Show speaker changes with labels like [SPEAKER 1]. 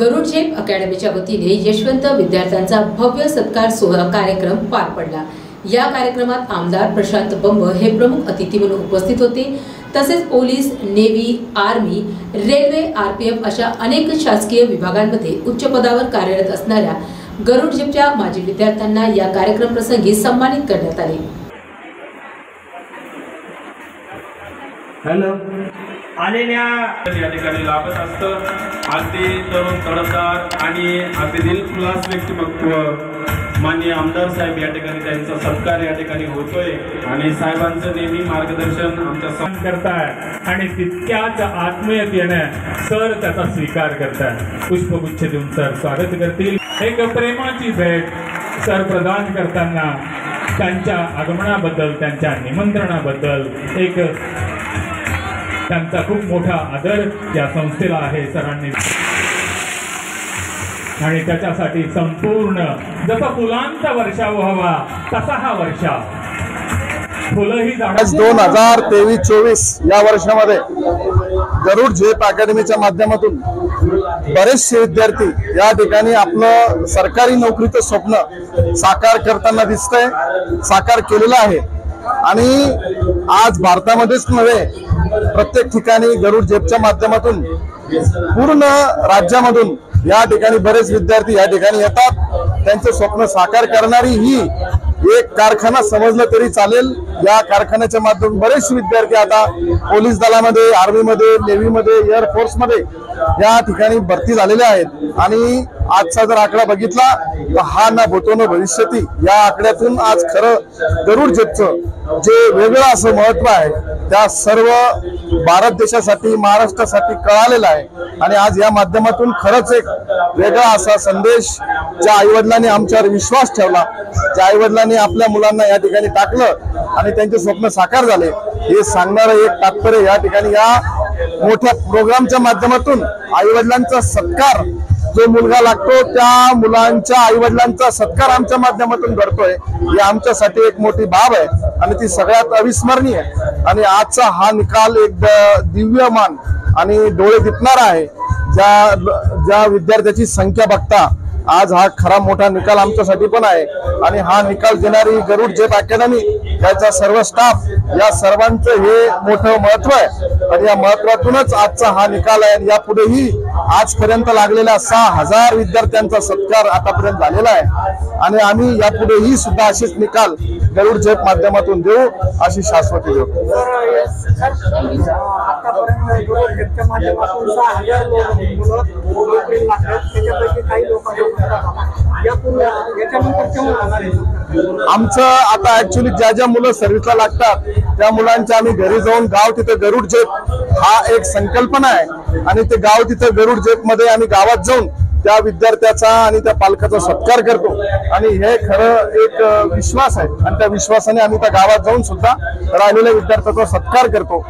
[SPEAKER 1] गरुड झेप अकॅडमीच्या वतीने यशवंत विद्यार्थ्यांचा भव्य सत्कार सोहळा कार्यक्रम पार पडला. या कार्यक्रमात आमदार प्रशांत बंब हे प्रमुख अतिथी म्हणून उपस्थित होते. तसेच police navy army railway RPF अशा अनेक शासकीय विभागांमध्ये उच्च पदावर कार्यरत असणाऱ्या गरुड झेपच्या माजी विद्यार्थ्यांना या कार्यक्रम प्रसंगी सन्मानित करण्यात आले.
[SPEAKER 2] हॅलो.
[SPEAKER 3] आलेल्या या ठिकाणी लाभत असतं. अगदी तरुण तडफदार आणि अगदी दिलखुलास व्यक्तिमत्व. माननीय आमदार साहेब या ठिकाणी त्यांचा सत्कार या ठिकाणी होतोय. आणि साहेबांचं नेहमी मार्गदर्शन आमच्या सम-
[SPEAKER 2] करताय आणि तितक्याच आत्मीयतेनं सर त्याचा स्वीकार करताय. पुष्पगुच्छ देऊन सर स्वागत करतील. एक प्रेमाची भेट सर प्रदान करताना त्यांच्या आगमनाबद्दल त्यांच्या निमंत्रणाबद्दल एक त्यांचा खूप मोठा आदर या संस्थेला आहे सरांनी. आणि त्याच्यासाठी संपूर्ण जसा फुलांचा वर्षाव व्हावा तसा हा वर्षाव. फुलंही
[SPEAKER 4] दोन हजार तेवीस चोवीस या वर्षामध्ये गरुड झेप अकॅडमीच्या माध्यमातून बरेचसे विद्यार्थी या ठिकाणी आपलं सरकारी नोकरीचं स्वप्न साकार करताना दिसतंय साकार केलेलं आहे. आणि आज भारतामध्येच नव्हे प्रत्येक ठिकाणी गरुड जेपच्या माध्यमातून पूर्ण राज्यामधून या ठिकाणी बरेच विद्यार्थी या ठिकाणी येतात. त्यांचे स्वप्न साकार करणारी ही एक कारखाना समजलं तरी चालेल. या कारखान्याच्या माध्यमातून बरेचसे विद्यार्थी आता पोलीस दलामध्ये आर्मीमध्ये नेव्हीमध्ये एअरफोर्समध्ये या ठिकाणी भरती झालेल्या आहेत. आणि आजचा जर आकडा बघितला तर हा ना भूतो न भविष्यती या आकड्यातून आज खरं गरुड जेपचं जे वेगळं असं महत्त्व आहे त्या सर्व भारत देशासाठी महाराष्ट्रासाठी कळालेलं आहे. आणि आज या माध्यमातून खरंच एक वेगळा असा संदेश ज्या आईवडिलांनी आमच्यावर विश्वास ठेवला ज्या आईवडिलांनी आपल्या मुलांना या ठिकाणी टाकलं आणि त्यांचे स्वप्न साकार झाले हे सांगणारं एक तात्पर्य या ठिकाणी या मोठ्या प्रोग्रामच्या माध्यमातून आईवडिलांचा सत्कार जो मुलगा लागतो त्या मुलांच्या आईवडिलांचा सत्कार आमच्या माध्यमातून घडतोय ही आमच्यासाठी एक मोठी बाब आहे आणि ती सगळ्यात अविस्मरणीय आहे. आणि आजचा हा निकाल एक द- दिव्यमान आणि डोळे दिपणारा आहे. ज्या ज्या विद्यार्थ्याची संख्या बघता आज हा खरा मोठा निकाल आमच्यासाठी पण आहे. आणि हा निकाल देणारी गरुड जेप अकॅडमी त्याचा सर्व स्टाफ या सर्वांचं हे मोठं महत्त्व आहे. आणि या महत्वातूनच आजचा हा निकाल आहे आणि यापुढेही आजपर्यंत लागलेल्या सहा हजार विद्यार्थ्यांचा सत्कार आतापर्यंत झालेला आहे. आणि आम्ही यापुढेही सुद्धा असेच निकाल गरुड झेप माध्यमातून देऊ अशी शाश्वती देऊ.
[SPEAKER 5] आतापर्यंत
[SPEAKER 4] आमचं आता ऍक्च्युली ज्या ज्या मुलं सर्व्हिसला लागतात त्या मुलांच्या आम्ही घरी जाऊन गाव तिथं गरुड जेप हा एक संकल्पना आहे. आणि ते गाव तिथं गरुड जेपमध्ये आम्ही गावात जाऊन त्या विद्यार्थ्याचा आणि त्या पालकाचा सत्कार करतो. आणि हे खरं एक विश्वास आहे. आणि त्या विश्वासाने आम्ही त्या गावात जाऊन सुद्धा राहिलेल्या विद्यार्थ्याचा सत्कार करतो.